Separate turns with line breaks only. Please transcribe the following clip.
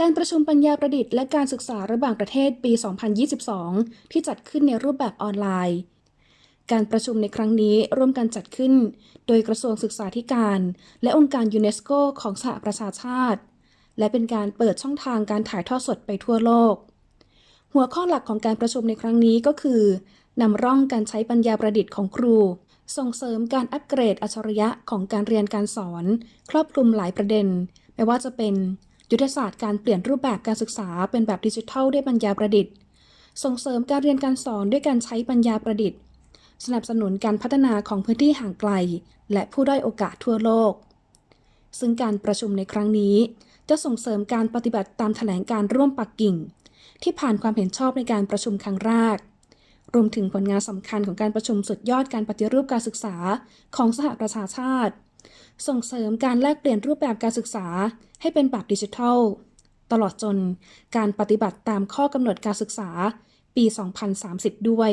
การประชุมปัญญาประดิษฐ์และการศึกษาระหว่างประเทศปี 2022 ที่จัดขึ้นในรูปแบบออนไลน์ การประชุมในครั้งนี้ร่วมกันจัดขึ้น โดยกระทรวงศึกษาธิการ และองค์การยูเนสโกของสหประชาชาติ และเป็นการเปิดช่องทางการถ่ายทอดสดไปทั่วโลก หัวข้อหลักของการประชุมในครั้งนี้ก็คือนำร่องการใช้ปัญญาประดิษฐ์ของครู ส่งเสริมการอัปเกรดอัจฉริยะของการเรียนการสอน ครอบคลุมหลายประเด็น ไม่ว่าจะเป็น ยุทธศาสตร์การเปลี่ยนรูปแบบการศึกษาเป็นแบบดิจิทัลด้วยปัญญาประดิษฐ์ ส่งเสริมการเรียนการสอนด้วยการใช้ปัญญาประดิษฐ์ สนับสนุนการพัฒนาของพื้นที่ห่างไกล และผู้ด้อยโอกาสทั่วโลก ซึ่งการประชุมในครั้งนี้ จะส่งเสริมการปฏิบัติตามแถลงการร่วมปักกิ่ง ที่ผ่านความเห็นชอบในการประชุมครั้งแรกรวมถึงผลงานสำคัญของการประชุมสุดยอดการปฏิรูปการศึกษาของสหประชาชาติ ส่งเสริมการแลกเปลี่ยนรูปแบบการศึกษาให้เป็นแบบดิจิทัล ตลอดจนการปฏิบัติตามข้อกำหนดการศึกษาปี 2030 ด้วย